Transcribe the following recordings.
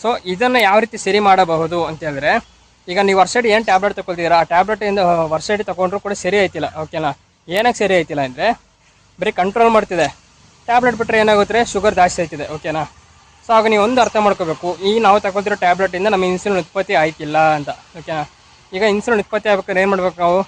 So ಇದನ್ನು ಯಾವ ರೀತಿ ಸರಿ ಮಾಡಬಹುದು ಅಂತ ಹೇಳಿದ್ರೆ, ಈಗ ನೀವು ವರ್ಷಡಿ ಏನು ಟ್ಯಾಬ್ಲೆಟ್ ತೊಗೊಳ್ತೀರಾ ಆ ಟ್ಯಾಬ್ಲೆಟಿಂದ ವರ್ಷಡಿ ತಗೊಂಡ್ರು ಕೂಡ ಸರಿ ಆಯ್ತಿಲ್ಲ ಓಕೆನಾ ಏನಕ್ಕೆ ಸರಿ ಆಯ್ತಿಲ್ಲ ಅಂದರೆ, ಬರೀ ಕಂಟ್ರೋಲ್ ಮಾಡ್ತಿದೆ. ಟ್ಯಾಬ್ಲೆಟ್ ಬಿಟ್ಟರೆ ಏನಾಗುತ್ತೆ? ಶುಗರ್ ಜಾಸ್ತಿ ಆಯ್ತಿದೆ ಓಕೆನಾ ಸೊ ಆಗ ನೀವು ಒಂದು ಅರ್ಥ ಮಾಡ್ಕೋಬೇಕು. ಈ ನಾವು ತಗೊಳ್ತಿರೋ ಟ್ಯಾಬ್ಲೆಟಿಂದ ನಮ್ಮ ಇನ್ಸುಲಿನ್ ಉತ್ಪತ್ತಿ ಆಯ್ತಿಲ್ಲ ಅಂತ ಓಕೆನಾ ಈಗ ಇನ್ಸುಲಿನ್ ಉತ್ಪತ್ತಿ ಆಗ್ಬೇಕಾದ್ರೆ ಏನು ಮಾಡ್ಬೇಕು ನಾವು?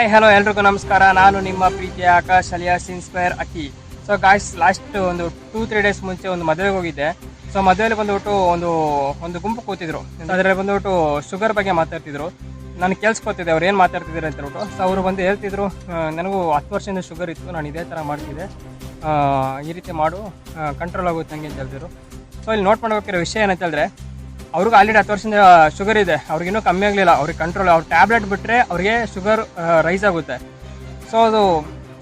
ಹಾಯ್ ಹಲೋ ಎಲ್ರಿಗೂ ನಮಸ್ಕಾರ. ನಾನು ನಿಮ್ಮ ಪ್ರೀತಿಯ Akash alias inspire Akki so guys last ಒಂದು ಟೂ ತ್ರೀ ಡೇಸ್ ಮುಂಚೆ ಒಂದು ಮದುವೆಗೆ ಹೋಗಿದ್ದೆ. ಸೊ ಮದುವೆಯಲ್ಲಿ ಬಂದ್ಬಿಟ್ಟು ಒಂದು ಒಂದು ಗುಂಪು ಕೂತಿದ್ರು. ಅದರಲ್ಲಿ ಬಂದ್ಬಿಟ್ಟು ಶುಗರ್ ಬಗ್ಗೆ ಮಾತಾಡ್ತಿದ್ರು. ನಾನು ಕೇಳಿಸ್ಕೊತಿದ್ದೆ, ಅವ್ರು ಏನು ಮಾತಾಡ್ತಿದ್ದಾರೆ ಅಂತ ಹೇಳ್ಬಿಟ್ಟು. ಸೊ ಅವರು ಬಂದು ಹೇಳ್ತಿದ್ರು ನನಗೂ ಹತ್ತು ವರ್ಷದಿಂದ ಶುಗರ್ ಇತ್ತು, ನಾನು ಇದೇ ಥರ ಮಾಡ್ತಿದ್ದೆ. ಈ ರೀತಿ ಮಾಡು ಕಂಟ್ರೋಲ್ ಆಗುತ್ತೆ ಹಂಗೆ ಅಂತ ಹೇಳ್ತಿದ್ರು. ಸೊ ಇಲ್ಲಿ ನೋಟ್ ಮಾಡ್ಬೇಕಿರೋ ವಿಷಯ ಏನಂತ ಹೇಳಿದ್ರೆ ಅವ್ರಿಗೆ ಆಲ್ರೆಡಿ ಹತ್ತು ವರ್ಷದಿಂದ ಶುಗರ್ ಇದೆ. ಅವ್ರಿಗೆ ಇನ್ನೂ ಕಮ್ಮಿ ಆಗಲಿಲ್ಲ. ಅವ್ರಿಗೆ ಕಂಟ್ರೋಲ್ ಅವ್ರ ಟ್ಯಾಬ್ಲೆಟ್ ಬಿಟ್ಟರೆ ಅವ್ರಿಗೆ ಶುಗರ್ ರೈಸ್ ಆಗುತ್ತೆ. ಸೊ ಅದು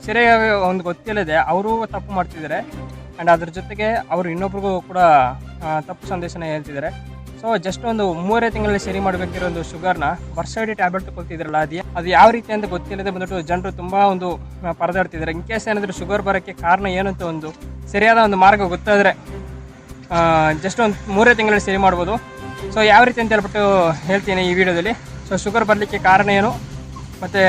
ಸರಿಯಾಗಿ ಒಂದು ಗೊತ್ತಿಲ್ಲದೆ ಅವರು ತಪ್ಪು ಮಾಡ್ತಿದ್ದಾರೆ. ಆ್ಯಂಡ್ ಅದ್ರ ಜೊತೆಗೆ ಅವರು ಇನ್ನೊಬ್ರಿಗೂ ಕೂಡ ತಪ್ಪು ಸಂದೇಶನ ಹೇಳ್ತಿದ್ದಾರೆ. ಸೊ ಜಸ್ಟ್ ಒಂದು ಮೂರೇ ತಿಂಗಳಲ್ಲಿ ಸರಿ ಮಾಡಬೇಕಿರೋ ಒಂದು ಶುಗರ್ನ ವರ್ಷಡಿ ಟ್ಯಾಬ್ಲೆಟ್ ತಗೊಳ್ತಿದ್ರಲ್ಲ, ಅದೇ, ಅದು ಯಾವ ರೀತಿ ಅಂತ ಗೊತ್ತಿಲ್ಲದೆ ಬಂದ್ಬಿಟ್ಟು ಜನರು ತುಂಬ ಒಂದು ಪರದಾಡ್ತಿದ್ದಾರೆ. ಇನ್ ಕೇಸ್ ಏನಾದರೂ ಶುಗರ್ ಬರೋಕ್ಕೆ ಕಾರಣ ಏನಂತ ಒಂದು ಸರಿಯಾದ ಒಂದು ಮಾರ್ಗ ಗೊತ್ತಾದರೆ ಜಸ್ಟ್ ಒಂದು ಮೂರೇ ತಿಂಗಳಲ್ಲಿ ಸರಿ ಮಾಡ್ಬೋದು. ಸೊ ಯಾವ ರೀತಿ ಅಂತ ಹೇಳ್ಬಿಟ್ಟು ಹೇಳ್ತೀನಿ ಈ ವಿಡಿಯೋದಲ್ಲಿ. ಸೊ ಶುಗರ್ ಬರಲಿಕ್ಕೆ ಕಾರಣ ಏನು? ಮತ್ತು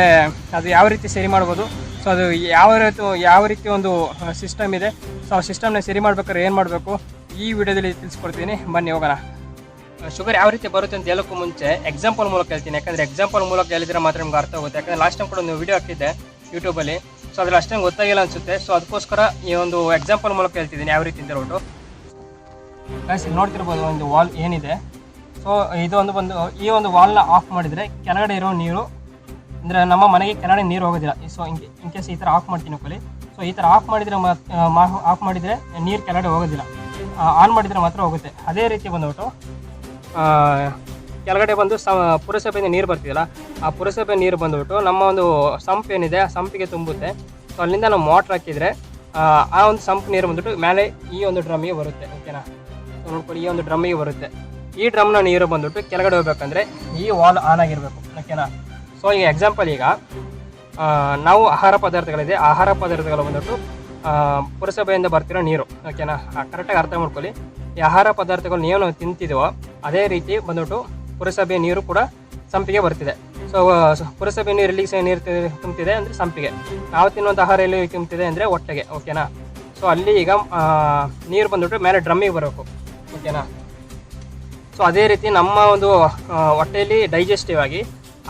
ಅದು ಯಾವ ರೀತಿ ಸರಿ ಮಾಡ್ಬೋದು? ಸೊ ಅದು ಯಾವ ರೀತಿ ಯಾವ ರೀತಿ ಒಂದು ಸಿಸ್ಟಮ್ ಇದೆ? ಸೊ ಆ ಸಿಸ್ಟಮ್ನ ಸರಿ ಮಾಡ್ಬೇಕಾದ್ರೆ ಏನು ಮಾಡಬೇಕು? ಈ ವಿಡಿಯೋದಲ್ಲಿ ತಿಳಿಸ್ಕೊಡ್ತೀನಿ. ಬನ್ನಿ, ಹೋಗೋಣ. ಶುಗರ್ ಯಾವ ರೀತಿ ಬರುತ್ತೆ ಅಂತ ಹೇಳೋಕ್ಕೂ ಮುಂಚೆ ಎಕ್ಸಾಂಪಲ್ ಮೂಲಕ ಹೇಳ್ತೀನಿ. ಯಾಕಂದರೆ ಎಕ್ಸಾಂಪಲ್ ಮೂಲಕ ಹೇಳಿದ್ರೆ ಮಾತ್ರ ನಿಮ್ಗೆ ಅರ್ಥ ಆಗುತ್ತೆ. ಯಾಕಂದರೆ ಲಾಸ್ಟ್ ಟೈಮ್ ಕೂಡ ಒಂದು ವಿಡಿಯೋ ಹಾಕಿದ್ದೆ ಯೂಟ್ಯೂಬಲ್ಲಿ ಸೊ ಅದ್ರಲ್ಲಿ ಅಷ್ಟೇನು ಗೊತ್ತಾಗಿಲ್ಲ ಅನಿಸುತ್ತೆ. ಸೊ ಅದಕ್ಕೋಸ್ಕರ ಈ ಒಂದು ಎಕ್ಸಾಂಪಲ್ ಮೂಲಕ ಹೇಳ್ತಿದ್ದೀನಿ ಯಾವ ರೀತಿ ಅಂತ ಹೇಳ್ಬಿಟ್ಟು. ಇಲ್ಲಿ ನೋಡ್ತಿರ್ಬೋದು ಒಂದು ವಾಲ್ ಏನಿದೆ. ಸೊ ಇದು ಒಂದು ಬಂದು ಈ ಒಂದು ವಾಲ್ನ ಆಫ್ ಮಾಡಿದರೆ ಕೆಳಗಡೆ ಇರೋ ನೀರು ಅಂದರೆ ನಮ್ಮ ಮನೆಗೆ ಕೆಳಗಡೆ ನೀರು ಹೋಗೋದಿಲ್ಲ. ಸೊ ಇನ್ ಕೇಸ್ ಈ ಥರ ಆಫ್ ಮಾಡ್ತೀನಿ ಕೊಲಿ ಸೊ ಈ ಥರ ಆಫ್ ಮಾಡಿದರೆ ಆಫ್ ಮಾಡಿದರೆ ನೀರು ಕೆಳಗಡೆ ಹೋಗೋದಿಲ್ಲ. ಆನ್ ಮಾಡಿದರೆ ಮಾತ್ರ ಹೋಗುತ್ತೆ. ಅದೇ ರೀತಿ ಬಂದ್ಬಿಟ್ಟು ಕೆಳಗಡೆ ಬಂದು ಸ ಪುರಸಭೆಯಿಂದ ನೀರು ಬರ್ತಿದಲ್ಲ ಆ ಪುರಸಭೆ ನೀರು ಬಂದ್ಬಿಟ್ಟು ನಮ್ಮ ಒಂದು ಸಂಪ್ ಏನಿದೆ ಆ ಸಂಪಿಗೆ ತುಂಬುತ್ತೆ. ಸೊ ಅಲ್ಲಿಂದ ನಾವು ಮೋಟ್ರ್ ಹಾಕಿದರೆ ಆ, ಒಂದು ಸಂಪ್ ನೀರು ಬಂದ್ಬಿಟ್ಟು ಮೇಲೆ ಈ ಒಂದು ಡ್ರಮ್ಮಿಗೆ ಬರುತ್ತೆ ಓಕೆನಾ ನೋಡ್ಕೊಳ್ಳಿ ಈ ಒಂದು ಡ್ರಮ್ಮಿಗೆ ಬರುತ್ತೆ. ಈ ಡ್ರಮ್ನ ನೀರು ಬಂದ್ಬಿಟ್ಟು ಕೆಳಗಡೆ ಹೋಗ್ಬೇಕಂದ್ರೆ ಈ ವಾಲ್ ಆನ್ ಆಗಿರಬೇಕು. ಓಕೆನಾ ಸೊ ಈಗ ಎಕ್ಸಾಂಪಲ್ ಈಗ ನಾವು ಆಹಾರ ಪದಾರ್ಥಗಳಿದೆ, ಆಹಾರ ಪದಾರ್ಥಗಳು ಬಂದ್ಬಿಟ್ಟು ಪುರಸಭೆಯಿಂದ ಬರ್ತಿರೋ ನೀರು. ಓಕೆನಾ ಕರೆಕ್ಟಾಗಿ ಅರ್ಥ ಮಾಡ್ಕೊಳ್ಳಿ. ಈ ಆಹಾರ ಪದಾರ್ಥಗಳು ಏನು ನಾವು ತಿಂತಿದ್ದೀವೋ ಅದೇ ರೀತಿ ಬಂದ್ಬಿಟ್ಟು ಪುರಸಭೆ ನೀರು ಕೂಡ ಸಂಪಿಗೆ ಬರ್ತಿದೆ. ಸೊ, ಪುರಸಭೆ ನೀರು ಎಲ್ಲಿಗೆ ನೀರು ತುಂಬ್ತಿದೆ ಅಂದರೆ ಸಂಪಿಗೆ. ನಾವು ತಿನ್ನುವಂಥ ಆಹಾರ ಎಲ್ಲಿ ತುಂಬ್ತಿದೆ ಅಂದರೆ ಹೊಟ್ಟೆಗೆ ಓಕೆನಾ ಸೊ ಅಲ್ಲಿ ಈಗ ನೀರು ಬಂದ್ಬಿಟ್ಟು ಮೇಲೆ ಡ್ರಮ್ಮಿಗೆ ಬರಬೇಕು. ಓಕೆನಾ ಸೊ ಅದೇ ರೀತಿ ನಮ್ಮ ಒಂದು ಹೊಟ್ಟೆಯಲ್ಲಿ ಡೈಜೆಸ್ಟಿವ್ ಆಗಿ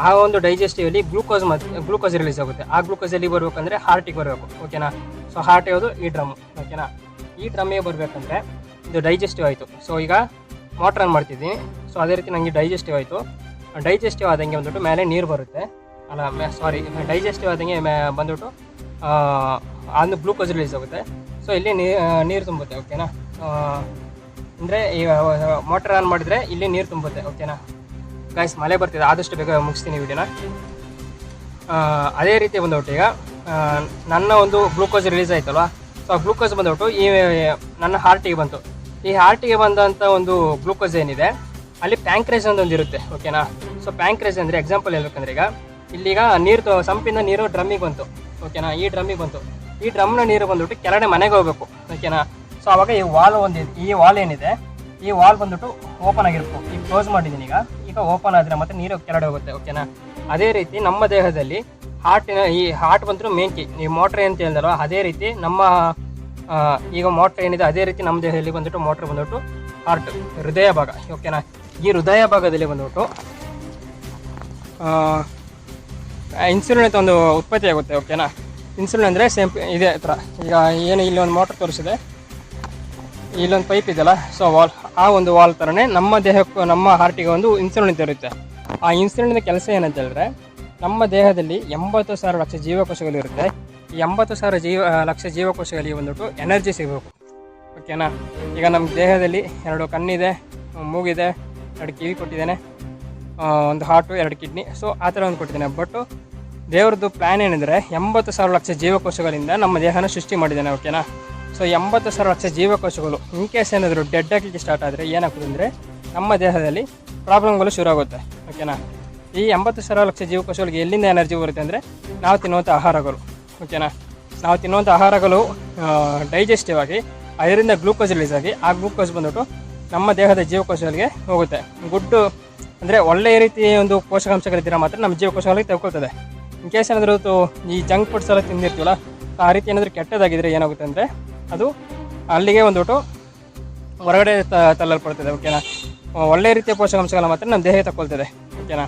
ಆ ಒಂದು ಡೈಜೆಸ್ಟಿವಲ್ಲಿ ಗ್ಲೂಕೋಸ್ ಮತ್ತು ಗ್ಲೂಕೋಸ್ ರಿಲೀಸ್ ಆಗುತ್ತೆ. ಆ ಗ್ಲೂಕೋಸ್ ಎಲ್ಲಿ ಬರಬೇಕಂದ್ರೆ ಹಾರ್ಟಿಗೆ ಬರಬೇಕು ಓಕೆನಾ ಸೊ ಹಾರ್ಟ್ ಯಾವುದು? ಈ ಡ್ರಮ್ ಓಕೆನಾ ಈ ಡ್ರಮ್ಮಿಗೆ ಬರಬೇಕಂದ್ರೆ ಇದು ಡೈಜೆಸ್ಟಿವ್ ಆಯಿತು. ಸೊ ಈಗ ಮೋಟ್ರ್ ಆನ್ ಮಾಡ್ತಿದ್ದೀನಿ. ಸೊ ಅದೇ ರೀತಿ ನನಗೆ ಡೈಜೆಸ್ಟಿವ್ ಆಯಿತು. ಡೈಜೆಸ್ಟಿವ್ ಆದಂಗೆ ಬಂದ್ಬಿಟ್ಟು ಮೇಲೆ ನೀರು ಬರುತ್ತೆ. ಅಲ್ಲ ಸಾರಿ ಡೈಜೆಸ್ಟಿವ್ ಆದಂಗೆ ಮೇ, ಬಂದ್ಬಿಟ್ಟು ಒಂದು ಗ್ಲೂಕೋಸ್ ರಿಲೀಸ್ ಆಗುತ್ತೆ. ಸೊ ಇಲ್ಲಿ ನೀರು ತುಂಬುತ್ತೆ ಓಕೆನಾ ಅಂದರೆ ಈ ಮೋಟರ್ ಆನ್ ಮಾಡಿದರೆ ಇಲ್ಲಿ ನೀರು ತುಂಬುತ್ತೆ ಓಕೆನಾ ಗಾಯ್ಸ್ ಮಳೆ ಬರ್ತಿದೆ, ಆದಷ್ಟು ಬೇಗ ಮುಗಿಸ್ತೀನಿ ವಿಡಿಯೋನ. ಅದೇ ರೀತಿ ಬಂದ್ಬಿಟ್ಟು ಈಗ ನನ್ನ ಒಂದು ಗ್ಲೂಕೋಸ್ ರಿಲೀಸ್ ಆಯ್ತಲ್ವಾ? ಸೊ ಆ ಗ್ಲೂಕೋಸ್ ಬಂದ್ಬಿಟ್ಟು ಈ, ನನ್ನ ಹಾರ್ಟಿಗೆ ಬಂತು. ಈ ಹಾರ್ಟಿಗೆ ಬಂದಂಥ ಒಂದು ಗ್ಲೂಕೋಸ್ ಏನಿದೆ, ಅಲ್ಲಿ ಪ್ಯಾಂಕ್ರೇಜ್ ಅಂತ ಇರುತ್ತೆ ಓಕೆನಾ ಸೊ ಪ್ಯಾಂಕ್ರೇಜ್ ಅಂದರೆ ಎಕ್ಸಾಂಪಲ್ ಹೇಳ್ಬೇಕಂದ್ರೆ ಈಗ ಇಲ್ಲಿಗ ನೀರು ಸಂಪಿಂದ ನೀರು ಡ್ರಮ್ಮಿಗೆ ಬಂತು ಓಕೆನಾ ಈ ಡ್ರಮ್ಮಿಗೆ ಬಂತು. ಈ ಡ್ರಮ್ನ ನೀರು ಬಂದ್ಬಿಟ್ಟು ಕೆಳಗಡೆ ಮನೆಗೆ ಹೋಗ್ಬೇಕು ಓಕೆನಾ ಸೊ ಅವಾಗ ಈ ವಾಲ್ ಒಂದು ಈ ವಾಲ್ ಏನಿದೆ? ಈ ವಾಲ್ ಬಂದ್ಬಿಟ್ಟು ಓಪನ್ ಆಗಿರ್ಬೇಕು ಈಗ ಕ್ಲೋಸ್ ಮಾಡಿದ್ದೀನಿ ಈಗ. ಈಗ ಓಪನ್ ಆದರೆ ಮತ್ತೆ ನೀರು ಕೆಳಗಡೆ ಹೋಗುತ್ತೆ ಓಕೆನಾ ಅದೇ ರೀತಿ ನಮ್ಮ ದೇಹದಲ್ಲಿ ಹಾರ್ಟಿನ ಈ ಹಾರ್ಟ್ ಬಂದರೂ ಮೇನ್ ಕಿ ಈ ಮೋಟ್ರ್ ಅಂತ ಹೇಳಿದಲ್ವ ಅದೇ ರೀತಿ ನಮ್ಮ ಈಗ ಮೋಟ್ರ್ ಏನಿದೆ, ಅದೇ ರೀತಿ ನಮ್ಮ ದೇಹದಲ್ಲಿ ಬಂದ್ಬಿಟ್ಟು ಮೋಟ್ರ್ ಬಂದ್ಬಿಟ್ಟು ಹಾರ್ಟ್ ಹೃದಯ ಭಾಗ ಓಕೆನಾ ಈ ಹೃದಯ ಭಾಗದಲ್ಲಿ ಬಂದ್ಬಿಟ್ಟು ಇನ್ಸುಲಿನ್ ಅಂತ ಒಂದು ಉತ್ಪತ್ತಿ ಆಗುತ್ತೆ ಓಕೆನಾ ಇನ್ಸುಲಿನ್ ಅಂದರೆ ಸೇಮ್ ಇದೇ ಥರ ಈಗ ಏನು ಇಲ್ಲಿ ಒಂದು ಮೋಟ್ರ್ ತೋರಿಸಿದೆ. ಇಲ್ಲೊಂದು ಪೈಪ್ ಇದೆಯಲ್ಲ ಸೊ ವಾಲ್ ಆ ಒಂದು ವಾಲ್ ಥರನೇ ನಮ್ಮ ದೇಹಕ್ಕೂ, ನಮ್ಮ ಹಾರ್ಟಿಗೆ ಒಂದು ಇನ್ಸುಲಿನ್ ತೆರುತ್ತೆ ಇರುತ್ತೆ ಆ ಇನ್ಸುಲಿನ್ ಕೆಲಸ ಏನಂತ ಹೇಳಿದ್ರೆ, ನಮ್ಮ ದೇಹದಲ್ಲಿ ಎಂಬತ್ತು ಸಾವಿರ ಲಕ್ಷ ಜೀವಕೋಶಗಳಿರುತ್ತೆ ಈ ಎಂಬತ್ತು ಸಾವಿರ ಜೀವ ಲಕ್ಷ ಜೀವಕೋಶಗಳಿಗೆ ಬಂದ್ಬಿಟ್ಟು ಎನರ್ಜಿ ಸಿಗಬೇಕು. ಓಕೆನಾ ಈಗ ನಮ್ಮ ದೇಹದಲ್ಲಿ ಎರಡು ಕಣ್ಣಿದೆ, ಮೂಗಿದೆ, ಎರಡು ಕಿವಿ ಕೊಟ್ಟಿದ್ದೇನೆ ಒಂದು ಹಾರ್ಟು ಎರಡು ಕಿಡ್ನಿ ಸೊ ಆ ಥರ ಒಂದು ಕೊಟ್ಟಿದ್ದೇನೆ. ಬಟ್ಟು ದೇವ್ರದ್ದು ಪ್ಲ್ಯಾನ್ ಏನಿದ್ರೆ, ಎಂಬತ್ತು ಸಾವಿರ ಲಕ್ಷ ಜೀವಕೋಶಗಳಿಂದ ನಮ್ಮ ದೇಹನ ಸೃಷ್ಟಿ ಮಾಡಿದ್ದೇನೆ ಓಕೆನಾ ಸೊ ಎಂಬತ್ತು ಸಾವಿರ ಲಕ್ಷ ಜೀವಕೋಶಗಳು ಇನ್ ಕೇಸ್ ಏನಾದರೂ ಡೆಡ್ ಆಗಲಿಕ್ಕೆ ಸ್ಟಾರ್ಟ್ ಆದರೆ ಏನಾಗ್ತದೆ ಅಂದರೆ ನಮ್ಮ ದೇಹದಲ್ಲಿ ಪ್ರಾಬ್ಲಮ್ಗಳು ಶುರುವಾಗುತ್ತೆ ಓಕೆನಾ ಈ ಎಂಬತ್ತು ಸಾವಿರ ಲಕ್ಷ ಜೀವಕೋಶಗಳಿಗೆ ಎಲ್ಲಿಂದ ಎನರ್ಜಿ ಬರುತ್ತೆ ಅಂದರೆ ನಾವು ತಿನ್ನುವಂಥ ಆಹಾರಗಳು. ಓಕೆನಾ ನಾವು ತಿನ್ನುವಂಥ ಆಹಾರಗಳು ಡೈಜೆಸ್ಟಿವ್ ಆಗಿ, ಅದರಿಂದ ಗ್ಲೂಕೋಸ್ ರಿಲೀಸ್ ಆಗಿ ಆ ಗ್ಲೂಕೋಸ್ ಬಂದ್ಬಿಟ್ಟು ನಮ್ಮ ದೇಹದ ಜೀವಕೋಶಗಳಿಗೆ ಹೋಗುತ್ತೆ. ಗುಡ್ ಅಂದರೆ ಒಳ್ಳೆಯ ರೀತಿಯ ಒಂದು ಪೋಷಕಾಂಶಗಳಿದ್ದೀರ ಮಾತ್ರ ನಮ್ಮ ಜೀವಕೋಶಗಳಿಗೆ ತಗೊಳ್ತದೆ ಇನ್ ಕೇಸ್ ಏನಾದರೂ ಈ ಜಂಕ್ ಫುಡ್ಸ್ ಎಲ್ಲ ತಿಂದಿರ್ತೀವಲ್ಲ, ಆ ರೀತಿ ಏನಾದರೂ ಕೆಟ್ಟದಾಗಿದ್ದರೆ ಏನಾಗುತ್ತೆ ಅಂದರೆ ಅದು ಅಲ್ಲಿಗೆ ಒಂದುಬಿಟ್ಟು ಹೊರಗಡೆ ತಳ್ಳಲ್ಪಡ್ತದೆ ಓಕೆನಾ ಒಳ್ಳೆಯ ರೀತಿಯ ಪೋಷಕಾಂಶಗಳ ಮಾತ್ರ ನಮ್ಮ ದೇಹಕ್ಕೆ ತಗೊಳ್ತದೆ ಓಕೆನಾ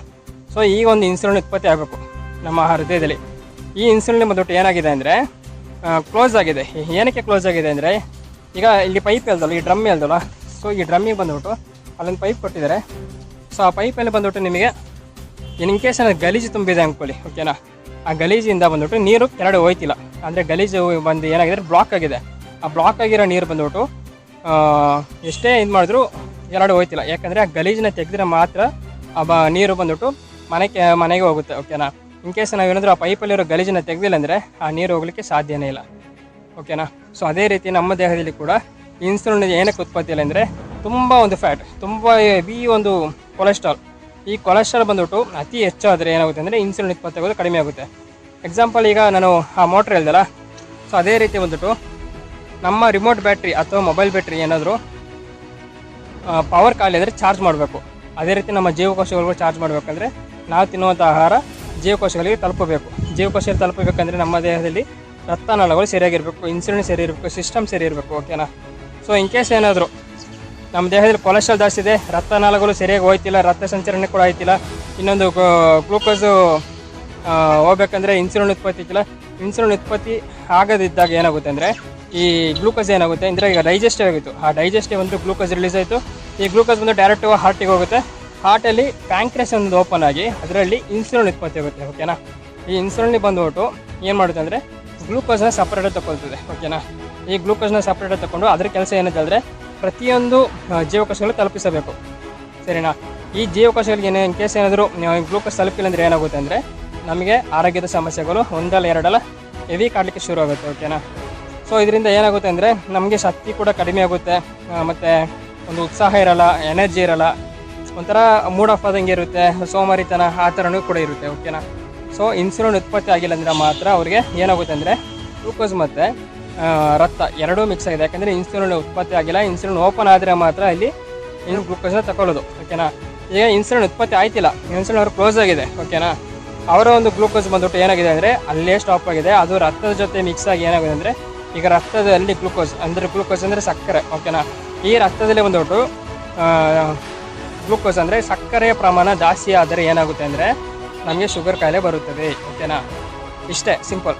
ಸೊ ಈಗ ಒಂದು ಇನ್ಸುಲಿನ್ ಉತ್ಪತ್ತಿ ಆಗಬೇಕು ನಮ್ಮ ಹೃದಯದಲ್ಲಿ. ಈ ಇನ್ಸುಲಿನ್ ಬಂದ್ಬಿಟ್ಟು ಏನಾಗಿದೆ ಅಂದರೆ ಕ್ಲೋಸ್ ಆಗಿದೆ. ಏನಕ್ಕೆ ಕ್ಲೋಸ್ ಆಗಿದೆ ಅಂದರೆ, ಈಗ ಇಲ್ಲಿ ಪೈಪ್ ಹೇಳ್ದಲ್ಲ, ಈ ಡ್ರಮ್ ಹೇಳ್ದಲ್ಲ? ಸೊ ಈ ಡ್ರಮ್ಮಿಗೆ ಬಂದುಬಿಟ್ಟು ಅಲ್ಲೊಂದು ಪೈಪ್ ಕೊಟ್ಟಿದ್ದಾರೆ. ಸೊ ಆ ಪೈಪಲ್ಲಿ ಬಂದುಬಿಟ್ಟು ನಿಮಗೆ ಇನ್ ಕೇಸ್ ಏನಾದ್ರು ಗಲೀಜು ತುಂಬಿದೆ ಅಂದ್ಕೊಳ್ಳಿ ಓಕೆನಾ ಆ ಗಲೀಜಿಂದ ಬಂದುಬಿಟ್ಟು ನೀರು ಕೆಳಗಡೆ ಹೋಯ್ತಿಲ್ಲ. ಅಂದರೆ ಗಲೀಜು ಬಂದು ಏನಾಗಿದೆ ಬ್ಲಾಕ್ ಆಗಿದೆ. ಆ ಬ್ಲಾಕ್ ಆಗಿರೋ ನೀರು ಬಂದ್ಬಿಟ್ಟು ಎಷ್ಟೇ ಇದು ಮಾಡಿದ್ರು ಎರಡು ಹೋಯ್ತಿಲ್ಲ. ಯಾಕಂದರೆ ಆ ಗಲೀಜನ್ನ ತೆಗೆದ್ರೆ ಮಾತ್ರ ಆ ಬ, ನೀರು ಬಂದ್ಬಿಟ್ಟು ಮನೆಗೆ ಮನೆಗೆ ಹೋಗುತ್ತೆ ಓಕೆನಾ ಇನ್ ಕೇಸ್ ನಾವೇನಾದರೂ ಆ ಪೈಪಲ್ಲಿರೋ ಗಲೀಜನ್ನ ತೆಗೆದಿಲ್ಲ ಅಂದರೆ ಆ ನೀರು ಹೋಗ್ಲಿಕ್ಕೆ ಸಾಧ್ಯನೇ ಇಲ್ಲ ಓಕೆನಾ ಸೊ ಅದೇ ರೀತಿ ನಮ್ಮ ದೇಹದಲ್ಲಿ ಕೂಡ ಇನ್ಸುಲಿನ್ ಏನಕ್ಕೆ ಉತ್ಪತ್ತಿ ಇಲ್ಲ ಅಂದರೆ ತುಂಬ ಒಂದು ಫ್ಯಾಟ್ ತುಂಬ ಬಿ ಒಂದು ಕೊಲೆಸ್ಟ್ರಾಲ್ ಈ ಕೊಲೆಸ್ಟ್ರಾಲ್ ಬಂದ್ಬಿಟ್ಟು ಅತಿ ಹೆಚ್ಚಾದರೆ ಏನಾಗುತ್ತೆ ಅಂದರೆ ಇನ್ಸುಲಿನ್ ಉತ್ಪತ್ತಿ ಆಗೋದು ಕಡಿಮೆ ಆಗುತ್ತೆ. ಎಕ್ಸಾಂಪಲ್ ಈಗ ನಾನು ಆ ಮೋಟ್ರ್ ಹೇಳ್ದಲ್ಲ ಸೊ ಅದೇ ರೀತಿ ಬಂದ್ಬಿಟ್ಟು ನಮ್ಮ ರಿಮೋಟ್ ಬ್ಯಾಟ್ರಿ ಅಥವಾ ಮೊಬೈಲ್ ಬ್ಯಾಟ್ರಿ ಏನಾದರೂ ಪವರ್ ಖಾಲಿ ಆದರೆ ಚಾರ್ಜ್ ಮಾಡಬೇಕು. ಅದೇ ರೀತಿ ನಮ್ಮ ಜೀವಕೋಶಗಳಿಗೂ ಚಾರ್ಜ್ ಮಾಡಬೇಕಂದ್ರೆ ನಾವು ತಿನ್ನುವಂಥ ಆಹಾರ ಜೀವಕೋಶಗಳಿಗೆ ತಲುಪಬೇಕು. ಜೀವಕೋಶ ತಲುಪಬೇಕಂದ್ರೆ ನಮ್ಮ ದೇಹದಲ್ಲಿ ರಕ್ತನಾಳಗಳು ಸರಿಯಾಗಿರಬೇಕು ಇನ್ಸುಲಿನ್ ಸರಿ ಇರಬೇಕು ಸಿಸ್ಟಮ್ ಸರಿ ಇರಬೇಕು ಓಕೆನಾ ಸೊ ಇನ್ ಕೇಸ್ ಏನಾದರೂ ನಮ್ಮ ದೇಹದಲ್ಲಿ ಕೊಲೆಸ್ಟ್ರಾಲ್ ಜಾಸ್ತಿ ಇದೆ, ರಕ್ತನಾಳಗಳು ಸರಿಯಾಗಿ ಹೋಯ್ತಿಲ್ಲ, ರಕ್ತ ಸಂಚರಣೆ ಕೂಡ ಆಯ್ತಿಲ್ಲ, ಇನ್ನೊಂದು ಗ್ಲೂಕೋಸು ಹೋಗ್ಬೇಕಂದ್ರೆ ಇನ್ಸುಲಿನ್ ಉತ್ಪತ್ತಿ ಇತ್ತಿಲ್ಲ ಇನ್ಸುಲಿನ್ ಉತ್ಪತ್ತಿ ಆಗದಿದ್ದಾಗ ಏನಾಗುತ್ತೆ ಅಂದರೆ ಈ ಗ್ಲೂಕೋಸ್ ಏನಾಗುತ್ತೆ? ಅಂದರೆ ಈಗ ಡೈಜೆಸ್ಟಿವ್ ಆಗಿತ್ತು. ಆ ಡೈಜೆಸ್ಟಿವ್ ಒಂದು ಗ್ಲೂಕೋಸ್ ರಿಲೀಸ್ ಆಯಿತು. ಈ ಗ್ಲೂಕೋಸ್ ಬಂದು ಡೈರೆಕ್ಟ್ ಹಾರ್ಟಿಗೆ ಹೋಗುತ್ತೆ. ಹಾರ್ಟಲ್ಲಿ ಪ್ಯಾಂಕ್ರೆಸ್ ಒಂದು ಓಪನ್ ಆಗಿ ಅದರಲ್ಲಿ ಇನ್ಸುಲಿನ್ ಉತ್ಪತ್ತಿ ಆಗುತ್ತೆ ಓಕೆನಾ ಈ ಇನ್ಸುಲಿನ್ ಬಂದ್ಬಿಟ್ಟು ಏನು ಮಾಡುತ್ತೆ ಅಂದರೆ ಗ್ಲೂಕೋಸ್ನ ಸಪ್ರೇಟಾಗಿ ತಗೊಳ್ತದೆ ಓಕೆನಾ ಈ ಗ್ಲೂಕೋಸ್ನ ಸಪ್ರೇಟಾಗಿ ತಗೊಂಡು ಅದರ ಕೆಲಸ ಏನಂತ ಅಂದರೆ ಪ್ರತಿಯೊಂದು ಜೀವಕೋಶಗಳು ತಲುಪಿಸಬೇಕು. ಸರಿನಾ? ಈ ಜೀವಕೋಶಗಳಿಗೆ ಏನೇ ಇನ್ ಕೇಸ್ ಏನಾದರೂ ಗ್ಲೂಕೋಸ್ ತಲುಪಿಲ್ಲ ಅಂದರೆ ಏನಾಗುತ್ತೆ ಅಂದರೆ ನಮಗೆ ಆರೋಗ್ಯದ ಸಮಸ್ಯೆಗಳು ಒಂದಲ್ಲ, ಎರಡಲ್ಲ ಹೆವಿ ಕಾಡಲಿಕ್ಕೆ ಶುರು ಆಗುತ್ತೆ ಓಕೆನಾ ಸೊ ಇದರಿಂದ ಏನಾಗುತ್ತೆ ಅಂದರೆ ನಮಗೆ ಶಕ್ತಿ ಕೂಡ ಕಡಿಮೆ ಆಗುತ್ತೆ. ಮತ್ತು ಒಂದು ಉತ್ಸಾಹ ಇರಲ್ಲ ಎನರ್ಜಿ ಇರಲ್ಲ. ಒಂಥರ ಮೂಡ್ ಆಫ್ ಆದಂಗೆ ಇರುತ್ತೆ, ಸೋಮಾರಿತನ ಆ ಥರನೂ ಕೂಡ ಇರುತ್ತೆ ಓಕೆನಾ ಸೊ ಇನ್ಸುಲಿನ್ ಉತ್ಪತ್ತಿ ಆಗಿಲ್ಲ ಅಂದರೆ ಮಾತ್ರ ಅವ್ರಿಗೆ ಏನಾಗುತ್ತೆ ಅಂದರೆ ಗ್ಲೂಕೋಸ್ ಮತ್ತು ರಕ್ತ ಎರಡೂ ಮಿಕ್ಸ್ ಆಗಿದೆ. ಯಾಕಂದರೆ ಇನ್ಸುಲಿನ್ ಉತ್ಪತ್ತಿ ಆಗಿಲ್ಲ ಇನ್ಸುಲಿನ್ ಓಪನ್ ಆದರೆ ಮಾತ್ರ ಇಲ್ಲಿ ಇನ್ನು ಗ್ಲೂಕೋಸ್ನ ತಗೊಳ್ಳೋದು ಓಕೆನಾ ಈಗ ಇನ್ಸುಲಿನ್ ಉತ್ಪತ್ತಿ ಆಯ್ತಿಲ್ಲ ಇನ್ಸುಲಿನ್ ಅವ್ರು ಕ್ಲೋಸ್ ಆಗಿದೆ ಓಕೆನಾ ಅವರ ಒಂದು ಗ್ಲೂಕೋಸ್ ಬಂದ್ಬಿಟ್ಟು ಏನಾಗಿದೆ ಅಂದರೆ ಅಲ್ಲೇ ಸ್ಟಾಪ್ ಆಗಿದೆ. ಅದು ರಕ್ತದ ಜೊತೆ ಮಿಕ್ಸ್ ಆಗಿ ಏನಾಗಿದೆ ಅಂದರೆ ಈಗ ರಕ್ತದಲ್ಲಿ ಗ್ಲೂಕೋಸ್, ಅಂದರೆ ಗ್ಲೂಕೋಸ್ ಅಂದರೆ ಸಕ್ಕರೆ ಓಕೆನಾ ಈ ರಕ್ತದಲ್ಲಿ ಬಂದ್ಬಿಟ್ಟು ಗ್ಲೂಕೋಸ್ ಅಂದರೆ ಸಕ್ಕರೆಯ ಪ್ರಮಾಣ ಜಾಸ್ತಿ ಆದರೆ ಏನಾಗುತ್ತೆ ಅಂದರೆ ನಮಗೆ ಶುಗರ್ ಕಾಯಿಲೆ ಬರುತ್ತದೆ ಓಕೆನಾ ಇಷ್ಟೇ ಸಿಂಪಲ್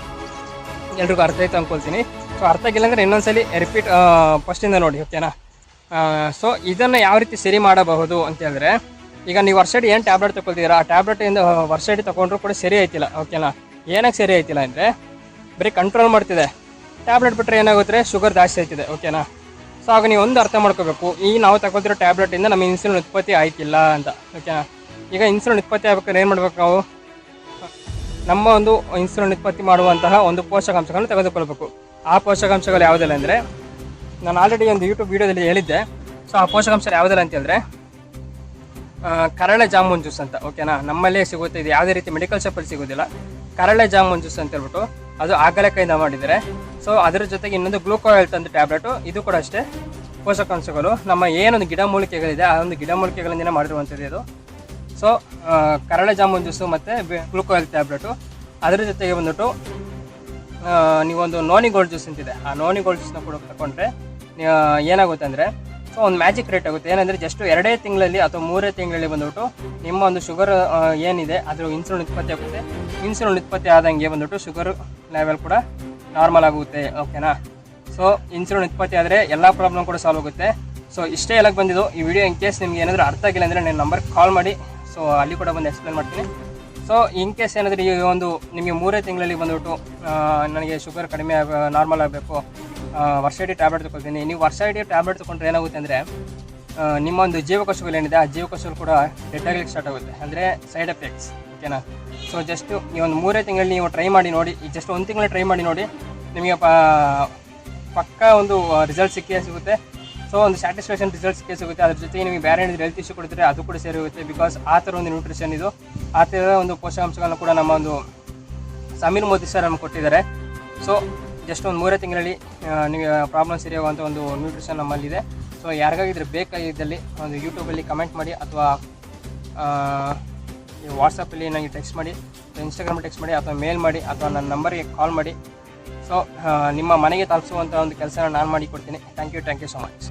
ಎಲ್ರಿಗೂ ಅರ್ಥ ಆಯ್ತು ಅಂದ್ಕೊಳ್ತೀನಿ ಸೊ ಅರ್ಥ ಆಗಿಲ್ಲ ಅಂದರೆ ಇನ್ನೊಂದ್ಸಲಿ ರಿಪೀಟ್ ಫಸ್ಟಿಂದ ನೋಡಿ ಓಕೆನಾ ಸೊ ಇದನ್ನು ಯಾವ ರೀತಿ ಸರಿ ಮಾಡಬಹುದು ಅಂತ ಹೇಳಿದ್ರೆ, ಈಗ ನೀವು ವರ್ಷಡಿ ಏನು ಟ್ಯಾಬ್ಲೆಟ್ ತಗೊಳ್ತೀರಾ ಆ ಟ್ಯಾಬ್ಲೆಟಿಂದ ವರ್ಷಡಿ ತಗೊಂಡ್ರು ಕೂಡ ಸರಿ ಆಯ್ತಿಲ್ಲ ಓಕೆನಾ ಏನಕ್ಕೆ ಸರಿ ಆಯ್ತಿಲ್ಲ ಅಂದರೆ, ಬರೀ ಕಂಟ್ರೋಲ್ ಮಾಡ್ತಿದೆ. ಟ್ಯಾಬ್ಲೆಟ್ ಬಿಟ್ಟರೆ ಏನಾಗುತ್ತೆ? ಶುಗರ್ ಜಾಸ್ತಿ ಆಯ್ತಿದೆ ಓಕೆನಾ ಸೊ ಆಗ ನೀವು ಒಂದು ಅರ್ಥ ಮಾಡ್ಕೋಬೇಕು. ಈ ನಾವು ತಗೊಳ್ತಿರೋ ಟ್ಯಾಬ್ಲೆಟಿಂದ ನಮ್ಮ ಇನ್ಸುಲಿನ್ ಉತ್ಪತ್ತಿ ಆಯ್ತಿಲ್ಲ ಅಂತ ಓಕೆನಾ ಈಗ ಇನ್ಸುಲಿನ್ ಉತ್ಪತ್ತಿ ಆಗ್ಬೇಕಾದ್ರೆ ಏನು ಮಾಡ್ಬೇಕು ನಾವು? ನಮ್ಮ ಒಂದು ಇನ್ಸುಲಿನ್ ಉತ್ಪತ್ತಿ ಮಾಡುವಂತಹ ಒಂದು ಪೋಷಕಾಂಶಗಳನ್ನು ತೆಗೆದುಕೊಳ್ಬೇಕು. ಆ ಪೋಷಕಾಂಶಗಳು ಯಾವುದಿಲ್ಲ ಅಂದರೆ, ನಾನು ಆಲ್ರೆಡಿ ಒಂದು ಯೂಟ್ಯೂಬ್ ವೀಡಿಯೋದಲ್ಲಿ ಹೇಳಿದ್ದೆ. ಸೊ ಆ ಪೋಷಕಾಂಶ ಯಾವುದಿಲ್ಲ ಅಂತ ಹೇಳಿದ್ರೆ ಕರಳೆ ಜಾಮೂನ್ ಜ್ಯೂಸ್ ಅಂತ ಓಕೆನಾ ನಮ್ಮಲ್ಲೇ ಸಿಗುತ್ತೆ, ಇದು ಯಾವುದೇ ರೀತಿ ಮೆಡಿಕಲ್ ಶಾಪಲ್ಲಿ ಸಿಗೋದಿಲ್ಲ. ಕರಳೆ ಜಾಮೂನ್ ಜ್ಯೂಸ್ ಅಂತ ಹೇಳ್ಬಿಟ್ಟು ಅದು ಆಗಲಕಾಯಿಂದ ಮಾಡಿದ್ದಾರೆ. ಸೊ ಅದರ ಜೊತೆಗೆ ಇನ್ನೊಂದು ಗ್ಲೂಕೋ ಹೆಲ್ತ್ ಅಂತ ಟ್ಯಾಬ್ಲೆಟು ಇದು ಕೂಡ ಅಷ್ಟೇ. ಪೋಷಕಾಂಶಗಳು, ನಮ್ಮ ಏನೊಂದು ಗಿಡಮೂಲಿಕೆಗಳಿದೆ ಆ ಒಂದು ಗಿಡಮೂಲಿಕೆಗಳಿಂದ ಮಾಡಿರುವಂಥದ್ದು ಇದು. ಸೊ ಕರಳೆ ಜಾಮೂನ್ ಜ್ಯೂಸು ಮತ್ತು ಗ್ಲೂಕೋ ಹೆಲ್ತ್ ಟ್ಯಾಬ್ಲೆಟು ಅದರ ಜೊತೆಗೆ ಬಂದ್ಬಿಟ್ಟು ನೀವೊಂದು ನೋನಿ ಗೋಲ್ಡ್ ಜ್ಯೂಸ್ ಅಂತಿದೆ ಆ ನೋನಿ ಗೋಲ್ಡ್ ಜ್ಯೂಸ್ನ ಕೂಡ ತಗೊಂಡ್ರೆ ಏನಾಗುತ್ತೆ ಅಂದರೆ ಸೊ ಒಂದು ಮ್ಯಾಜಿಕ್ ರೇಟ್ ಆಗುತ್ತೆ. ಏನಂದರೆ ಜಸ್ಟ್ ಎರಡೇ ತಿಂಗಳಲ್ಲಿ ಅಥವಾ ಮೂರೇ ತಿಂಗಳಲ್ಲಿ ಬಂದುಬಿಟ್ಟು ನಿಮ್ಮ ಒಂದು ಶುಗರ್ ಏನಿದೆ ಅದರ ಇನ್ಸುಲಿನ್ ಉತ್ಪತ್ತಿ ಆಗುತ್ತೆ. ಇನ್ಸುಲಿನ್ ಉತ್ಪತ್ತಿ ಆದಂಗೆ ಬಂದುಬಿಟ್ಟು ಶುಗರ್ ಲೆವೆಲ್ ಕೂಡ ನಾರ್ಮಲ್ ಆಗುತ್ತೆ. ಓಕೆನಾ ಸೊ ಇನ್ಸುಲಿನ್ ಉತ್ಪತ್ತಿ ಆದರೆ ಎಲ್ಲ ಪ್ರಾಬ್ಲಮ್ ಕೂಡ ಸಾಲ್ವ್ ಆಗುತ್ತೆ. ಸೊ ಇಷ್ಟೇ ಎಲ್ಲ ಬಂದಿದ್ದು, ಈ ವಿಡಿಯೋ ಇನ್ ಕೇಸ್ ನಿಮ್ಗೆ ಏನಾದರೂ ಅರ್ಥ ಆಗಿಲ್ಲ ಅಂದರೆ ನನ್ನ ನಂಬರ್ ಕಾಲ್ ಮಾಡಿ. ಸೊ ಅಲ್ಲಿ ಕೂಡ ಬಂದು ಎಕ್ಸ್ಪ್ಲೇನ್ ಮಾಡ್ತೀನಿ. ಸೊ ಇನ್ ಕೇಸ್ ಏನಾದರೂ ಈ ಒಂದು ನಿಮಗೆ ಮೂರೇ ತಿಂಗಳಲ್ಲಿ ಬಂದುಬಿಟ್ಟು ನನಗೆ ಶುಗರ್ ಕಡಿಮೆ ನಾರ್ಮಲ್ ಆಗಬೇಕು ವರ್ಷ ಇಡೀ ಟ್ಯಾಬ್ಲೆಟ್ ತಗೊಳ್ತೀನಿ. ನೀವು ವರ್ಷ ಇಡೀ ಟ್ಯಾಬ್ಲೆಟ್ ತೊಗೊಂಡ್ರೆ ಏನಾಗುತ್ತೆ ಅಂದರೆ ನಿಮ್ಮ ಒಂದು ಜೀವಕೋಶಗಳು ಏನಿದೆ, ಆ ಜೀವಕೋಶಗಳು ಕೂಡ ಡೆಡ್ ಆಗಲಿಕ್ಕೆ ಸ್ಟಾರ್ಟ್ ಆಗುತ್ತೆ. ಅಂದರೆ ಸೈಡ್ ಎಫೆಕ್ಟ್ಸ್ ಓಕೆನಾ ಸೊ ಜಸ್ಟ್ ಈ ಒಂದು ಮೂರೇ ತಿಂಗಳಲ್ಲಿ ನೀವು ಟ್ರೈ ಮಾಡಿ ನೋಡಿ, ಈ ಜಸ್ಟ್ ಒಂದು ತಿಂಗಳು ಟ್ರೈ ಮಾಡಿ ನೋಡಿ, ನಿಮಗೆ ಪಕ್ಕ ಒಂದು ರಿಸಲ್ಟ್ ಸಿಕ್ಕೇ ಸಿಗುತ್ತೆ. ಸೊ ಒಂದು ಸ್ಯಾಟಿಸ್ಫ್ಯಾಕ್ಷನ್ ರಿಸಲ್ಟ್ ಸಿಕ್ಕೇ ಸಿಗುತ್ತೆ. ಅದ್ರ ಜೊತೆಗೆ ನಿಮಗೆ ಬೇರೆ ಏನಿದ್ರೆ ಹೆಲ್ತ್ ಇಶ್ಯೂ ಕೊಡ್ತಾರೆ ಅದು ಕೂಡ ಸೇರಿ ಹೋಗುತ್ತೆ ಬಿಕಾಸ್ ಆ ಥರ ಒಂದು ನ್ಯೂಟ್ರಿಷನ್ ಇದು, ಆ ಥರದ ಒಂದು ಪೋಷಕಾಂಶಗಳನ್ನು ಕೂಡ ನಮ್ಮ ಒಂದು, ಸಮೀರ್ ಮೋದಿ ಸರ್ ನಮ್ಗೆ ಕೊಟ್ಟಿದ್ದಾರೆ. ಸೊ ಜಸ್ಟ್ ಒಂದು ಮೂರೇ ತಿಂಗಳಲ್ಲಿ ನಿಮಗೆ ಪ್ರಾಬ್ಲಮ್ ಸರಿಯಾಗುವಂಥ ಒಂದು ನ್ಯೂಟ್ರಿಷನ್ ನಮ್ಮಲ್ಲಿದೆ. ಸೊ ಯಾರಿಗಾಗಿದ್ರೆ ಬೇಕಾಗಿದ್ದಲ್ಲಿ ಒಂದು ಯೂಟ್ಯೂಬಲ್ಲಿ ಕಮೆಂಟ್ ಮಾಡಿ ಅಥವಾ ವಾಟ್ಸಪ್ಪಲ್ಲಿ ನನಗೆ ಟೆಕ್ಸ್ಟ್ ಮಾಡಿ ಇನ್ಸ್ಟಾಗ್ರಾಮ್ ಟೆಕ್ಸ್ಟ್ ಮಾಡಿ, ಅಥವಾ ಮೇಲ್ ಮಾಡಿ, ಅಥವಾ ನನ್ನ ನಂಬರಿಗೆ ಕಾಲ್ ಮಾಡಿ. ಸೊ ನಿಮ್ಮ ಮನೆಗೆ ತಲುಪಿಸುವಂಥ ಒಂದು ಕೆಲಸನ ನಾನು ಮಾಡಿ ಕೊಡ್ತೀನಿ. Thank you thank you so much